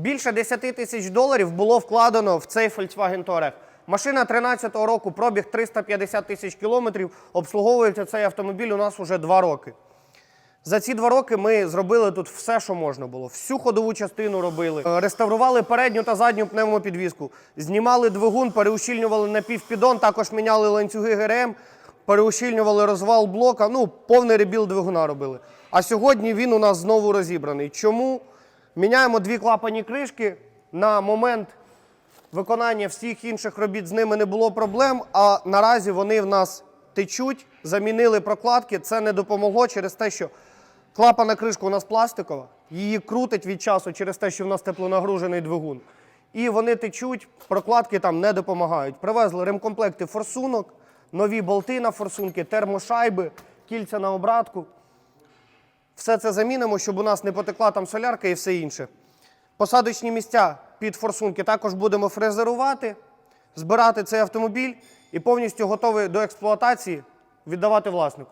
Більше 10 тисяч доларів було вкладено в цей Volkswagen Touareg. Машина 13-го року, пробіг 350 тисяч кілометрів. Обслуговується цей автомобіль у нас уже 2 роки. За ці два роки ми зробили тут все, що можна було. Всю ходову частину робили. Е, Реставрували передню та задню пневмопідвізку. Знімали двигун, переущільнювали напівпідон, також міняли ланцюги ГРМ, переущільнювали розвал блока. Ну, повний ребіл двигуна робили. А сьогодні він у нас знову розібраний. Чому? Міняємо дві клапані кришки. На момент виконання всіх інших робіт з ними не було проблем, а наразі вони в нас течуть, замінили прокладки. Це не допомогло через те, що клапана кришка у нас пластикова, її крутить від часу через те, що в нас теплонагружений двигун. І вони течуть, прокладки там не допомагають. Привезли ремкомплекти форсунок, нові болти на форсунки, термошайби, кільця на обратку. Все це замінимо, щоб у нас не потекла там солярка і все інше. Посадочні місця під форсунки також будемо фрезерувати, збирати цей автомобіль і повністю готовий до експлуатації віддавати власнику.